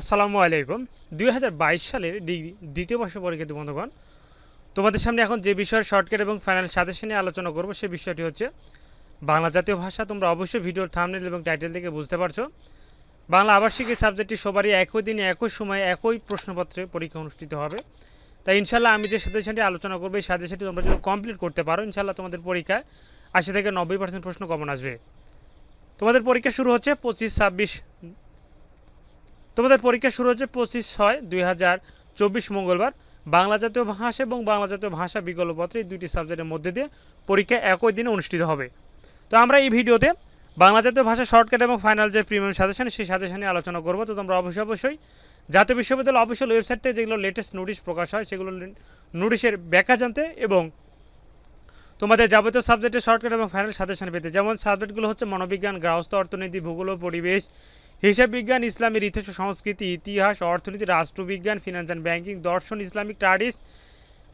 আসসালামু আলাইকুম। দুই হাজার বাইশ সালের ডিগ্রি দ্বিতীয় বর্ষ পরীক্ষার্থী বন্ধুগণ, তোমাদের সামনে এখন যে বিষয়ের শর্টকাট এবং ফাইনাল সাজেশন নিয়ে আলোচনা করব সেই বিষয়টি হচ্ছে বাংলা জাতীয় ভাষা। তোমরা অবশ্যই ভিডিওর থামনেল এবং টাইটেল থেকে বুঝতে পারছ। বাংলা আবাসিক এই সাবজেক্টটি সবারই একই দিনে, একই সময়ে, একই প্রশ্নপত্রে পরীক্ষা অনুষ্ঠিত হবে। তাই ইনশাল্লাহ আমি যে সাজেশনটি আলোচনা করব, এই সাজেশনটি তোমরা যদি কমপ্লিট করতে পারো ইনশাল্লাহ তোমাদের পরীক্ষায় আশি থেকে নব্বই পার্সেন্ট প্রশ্ন কমন আসবে। তোমাদের পরীক্ষা শুরু হচ্ছে পঁচিশ ছাব্বিশ তোমাদের পরীক্ষা শুরু হচ্ছে পঁচিশ ছয় দুই হাজার চব্বিশ মঙ্গলবার। বাংলা জাতীয় ভাষা এবং বাংলা জাতীয় ভাষা বিকল্পপত্রে এই দুইটি সাবজেক্টের মধ্যে দিয়ে পরীক্ষা একই দিনে অনুষ্ঠিত হবে। তো আমরা এই ভিডিওতে বাংলা জাতীয় ভাষা শর্টকাট এবং ফাইনাল যে প্রিমিয়াম সাজেশন, সেই সাজেশন আলোচনা করব। তো তোমরা অবশ্যই অবশ্যই জাতীয় বিশ্ববিদ্যালয় অফিসিয়াল ওয়েবসাইট থেকে যেগুলো লেটেস্ট নোটিশ প্রকাশ হয়, সেগুলো নোটিশের ব্যাখ্যা জানতে এবং তোমাদের যাবতীয় সাবজেক্টের শর্টকাট এবং ফাইনাল সাজেশন পেতে। যেমন সাবজেক্টগুলো হচ্ছে মনোবিজ্ঞান, গ্রাহস্থ অর্থনীতি, ভূগোল পরিবেশ হিসাব বিজ্ঞান ইসলামের ইতিহাস, সংস্কৃতি, ইতিহাস, অর্থনীতি, রাষ্ট্রবিজ্ঞান ফিনান্স অ্যান্ড ব্যাংকিং দর্শন, ইসলামিক স্টাডিজ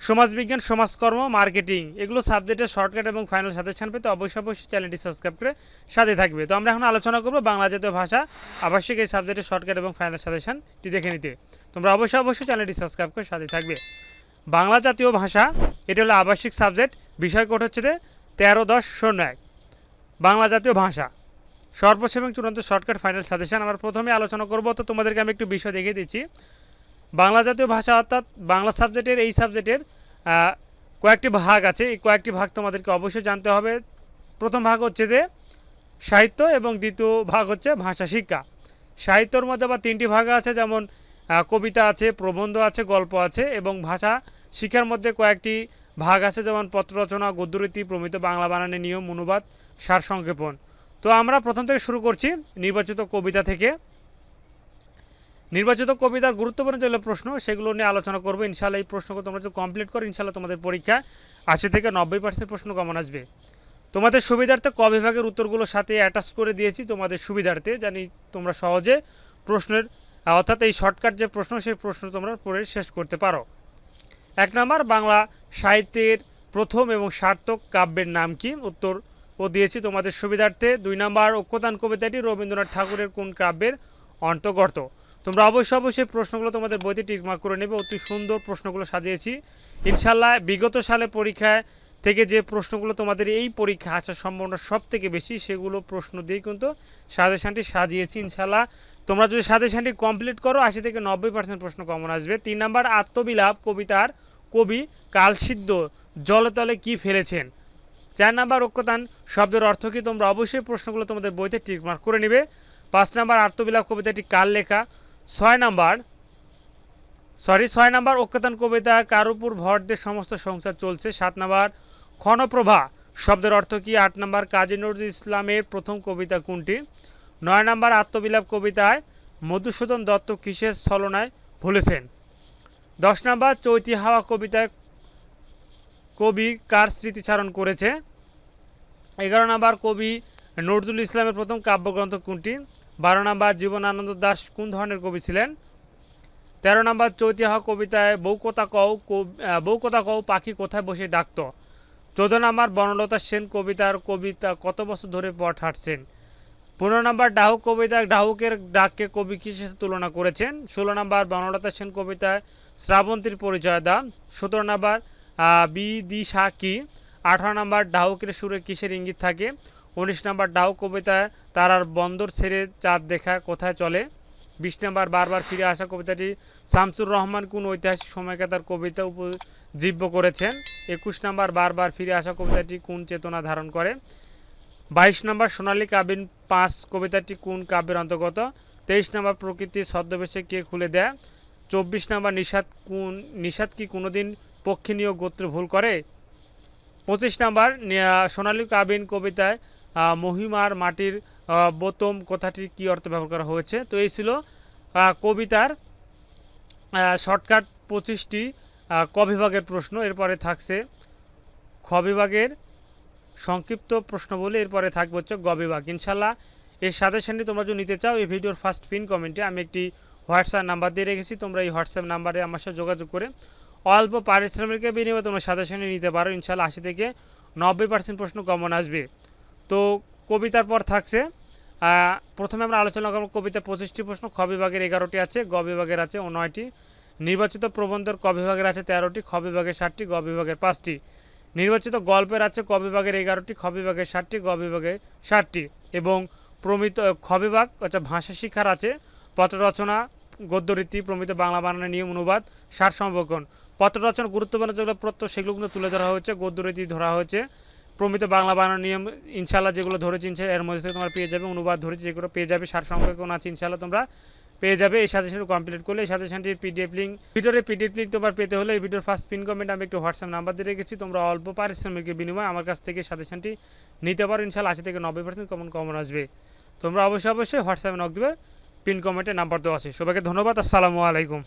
সমাজবিজ্ঞান, সমাজকর্ম মার্কেটিং এগুলো সাবজেক্টের শর্টকাট এবং ফাইনাল সাজেশন পেতে অবশ্যই অবশ্যই চ্যানেলটি সাবস্ক্রাইব করে সাথে থাকবে। তো আমরা এখন আলোচনা করব বাংলা জাতীয় ভাষা আবাসিক এই সাবজেক্টের শর্টকাট এবং ফাইনাল সাজেশনটি দেখে নিতে। তোমরা অবশ্যই অবশ্যই চ্যানেলটি সাবস্ক্রাইব করে সাথে থাকবে। বাংলা জাতীয় ভাষা, এটা হলো আবাসিক সাবজেক্ট বিষয় কোড হচ্ছে তেরো দশ শূন্য এক। বাংলা জাতীয় ভাষা। সর্বোচ্চ এবং চূড়ান্ত শর্টকাট ফাইনাল সাজেশন আমরা প্রথমে আলোচনা করব, তো তোমাদেরকে আমি একটু বিষয় দেখিয়ে দিচ্ছি। বাংলা জাতীয় ভাষা অর্থাৎ বাংলা সাবজেক্টের এই সাবজেক্টের কয়েকটি ভাগ আছে। এই কয়েকটি ভাগ তোমাদেরকে অবশ্যই জানতে হবে। প্রথম ভাগ হচ্ছে যে সাহিত্য এবং দ্বিতীয় ভাগ হচ্ছে ভাষা শিক্ষা। সাহিত্যর মধ্যে আবার তিনটি ভাগ আছে, যেমন কবিতা আছে, প্রবন্ধ আছে, গল্প আছে এবং ভাষা শিক্ষার মধ্যে কয়েকটি ভাগ আছে, যেমন পত্র রচনা গদ্যরীতি, প্রমিত বাংলা বানানের নিয়ম, অনুবাদ সার সংক্ষেপণ তো আমরা প্রথম থেকে শুরু করছি নির্বাচিত কবিতা থেকে। নির্বাচিত কবিতার গুরুত্বপূর্ণ যেগুলো প্রশ্ন, সেগুলো নিয়ে আলোচনা করব। ইনশাল্লাহ এই প্রশ্নগুলো তোমরা যদি কমপ্লিট করো ইনশাল্লাহ তোমাদের পরীক্ষা আশি থেকে নব্বই পার্সেন্ট প্রশ্ন কমন আসবে। তোমাদের সুবিধার্থে ক বিভাগের উত্তরগুলো সাথে অ্যাটাচ করে দিয়েছি তোমাদের সুবিধার্থে, জানি তোমরা সহজে প্রশ্নের, অর্থাৎ এই শর্টকাট যে প্রশ্ন, সেই প্রশ্ন তোমরা পড়ে শেষ করতে পারো। এক নম্বর, বাংলা সাহিত্যের প্রথম এবং সার্থক কাব্যের নাম কি? উত্তর ও দিয়েছি তোমাদের সুবিধার্থে। দুই নম্বর ঐক্যতান কবিতাটি রবীন্দ্রনাথ ঠাকুরের কোন কাব্যের অন্তর্গত? তোমরা অবশ্যই অবশ্যই প্রশ্নগুলো তোমাদের বইতে টিকমার্ক করে নেবে। অতি সুন্দর প্রশ্নগুলো সাজিয়েছি। ইনশাল্লাহ বিগত সালে পরীক্ষায় থেকে যে প্রশ্নগুলো তোমাদের এই পরীক্ষা আসার সম্ভাবনা সব থেকে বেশি, সেগুলো প্রশ্ন দিয়ে কিন্তু সাজেশনটি সাজিয়েছি ইনশাল্লাহ তোমরা যদি সাজেশনটি কমপ্লিট করো, আশি থেকে নব্বই পার্সেন্ট প্রশ্ন কমন আসবে। তিন নাম্বার, আত্মবিলাপ কবিতার কবি কালসিদ্ধ জলতলে কি ফেলেছেন? চার নাম্বার ঐক্যতান শব্দের অর্থ কি? তোমরা অবশ্যই প্রশ্নগুলো তোমাদের বইতে টিকমার্ক করে নিবে। পাঁচ নাম্বার আত্মবিলাপ কবিতাটি কার লেখা? ছয় নাম্বার সরি ছয় নাম্বার ঐক্যতান কবিতা কার উপর ভর দিয়ে সমস্ত সংসার চলছে? সাত নাম্বার, ক্ষণপ্রভা শব্দের অর্থ কি? আট নাম্বার, কাজী নজরুল ইসলামের প্রথম কবিতা কোনটি? নয় নাম্বার আত্মবিলাপ কবিতায় মধুসূদন দত্ত কিসের ছলনায় ভুলেছেন? দশ নাম্বার, চৈতি হাওয়া কবিতায় কবি কার স্মৃতিচারণ করেছে? এগারো নাম্বার কবি নজরুল ইসলামের প্রথম কাব্যগ্রন্থ কোনটি? বারো নাম্বার জীবনানন্দ দাস কোন ধরনের কবি ছিলেন? তেরো নাম্বার চৈতি হাওয়া কবিতায় আহ, বউ কথা কও পাখি কোথায় বসে ডাকতো? চোদ্দ নাম্বার বনলতা সেন কবিতার কবিতা কত বছর ধরে পথ হাঁটছেন? পনেরো নাম্বার ডাহুক কবিতা ডাহুকের ডাককে কবি কিসের তুলনা করেছেন? ষোলো নাম্বার বনলতা সেন কবিতায় শ্রাবন্তীর পরিচয় দান? সতেরো নাম্বার বিদিশা কি? আঠারো নাম্বার ডাহুকের সুরে কিসের ইঙ্গিত থাকে? উনিশ নাম্বার ডাহুক কবিতায় তারার বন্দর ছেড়ে চাঁদ দেখা কোথায় চলে? বিশ নম্বর বারবার ফিরে আসা কবিতাটি শামসুর রহমান কোন ঐতিহাসিক সময়কে তার কবিতা উপজীব্য করেছেন? একুশ নাম্বার বারবার ফিরে আসা কবিতাটি কোন চেতনা ধারণ করে? বাইশ নম্বর সোনালী কাবিন পাঁচ কবিতাটি কোন কাব্যের অন্তর্গত? তেইশ নম্বর প্রকৃতির ছদ্মবেশে কে খুলে দেয়? চব্বিশ নম্বর নিষাদ কোন নিষাদ কি কোনোদিন পক্ষীনীয় গোত্র ভুল করে? পঁচিশ নম্বর সোনালী কাবিন কবিতায় মহিমার মাটির বোতম কথাটি কি অর্থ ব্যবহার করা হয়েছে? তো এই ছিল কবিতার শর্টকাট পঁচিশটি ক বিভাগের প্রশ্ন, এরপরে থাকছে খ বিভাগের সংক্ষিপ্ত প্রশ্ন বলে এরপরে থাকবে হচ্ছে গ বিভাগ। ইনশাল্লাহ এর সাথে সাথে তোমরা যদি নিতে চাও, এই ভিডিওর ফার্স্ট পিন কমেন্টে আমি একটি হোয়াটসঅ্যাপ নাম্বার দিয়ে রেখেছি, তোমরা এই হোয়াটসঅ্যাপ নাম্বারে আমার সাথে যোগাযোগ করে অল্প পারিশ্রমিকের বিনিময়ে তোমরা সাজেশনে নিতে পারো। ইনশাল্লাহ আশি থেকে নব্বই পার্সেন্ট প্রশ্ন কমন আসবে। তো কবিতার পর থাকছে প্রথমে আমরা আলোচনা করব কবিতা পঁচিশটি প্রশ্ন, খ বিভাগের এগারোটি আছে, গ বিভাগের আছে নয়টি। নির্বাচিত প্রবন্ধের ক বিভাগের আছে তেরোটি, খ বিভাগের ষাটটি, গ বিভাগের পাঁচটি। নির্বাচিত গল্পের আছে ক বিভাগের এগারোটি, খ বিভাগের ষাটটি, গ বিভাগের ষাটটি। এবং প্রমিত খ বিভাগ অর্থাৎ ভাষা শিক্ষার আছে পত্র রচনা গদ্যরীতি, প্রমিত বাংলা বানানের নিয়ম, অনুবাদ, সার সংরক্ষণ পত্র রচনা গুরুত্বপূর্ণ যেগুলো প্রত্যয় সেগুলো কিন্তু তুলে ধরা হয়েছে, গদ্যরীতি ধরা হয়েছে। প্রমিত বাংলা বানানোর নিয়ম ইনশাল্লাহ যেগুলো ধরেছি ইনশাল্লাহ এর মধ্যে থেকে তোমরা পেয়ে যাবে, অনুবাদ ধরেছি, যেগুলো পেয়ে যাবে, সার সংরক্ষণ আছে ইনশাল্লাহ তোমরা পেয়ে যাবে। এই সাজেশন কমপ্লিট করলে, এই সাজেশনটির পিডিএফ লিঙ্ক ভিডিওর পিডিএফ লিঙ্ক তোমার পেতে হলে এই ভিডিওর ফার্স্ট পিন কমেন্ট আমি একটু হোয়াটসঅ্যাপ নাম্বার দিয়ে রেখেছি। তোমরা অল্প পারিশ্রমিকের বিনিময়ে আমার কাছ থেকে সাজেশনটি নিতে পারো ইনশাল্লাহ আশি থেকে নব্বই পার্সেন্ট কমন কমন আসবে। তোমরা অবশ্যই অবশ্যই হোয়াটসঅ্যাপে নক দেবে পিন কমেন্টে নাম্বার দেওয়া আছে। সবাইকে ধন্যবাদ, আসসালামু আলাইকুম।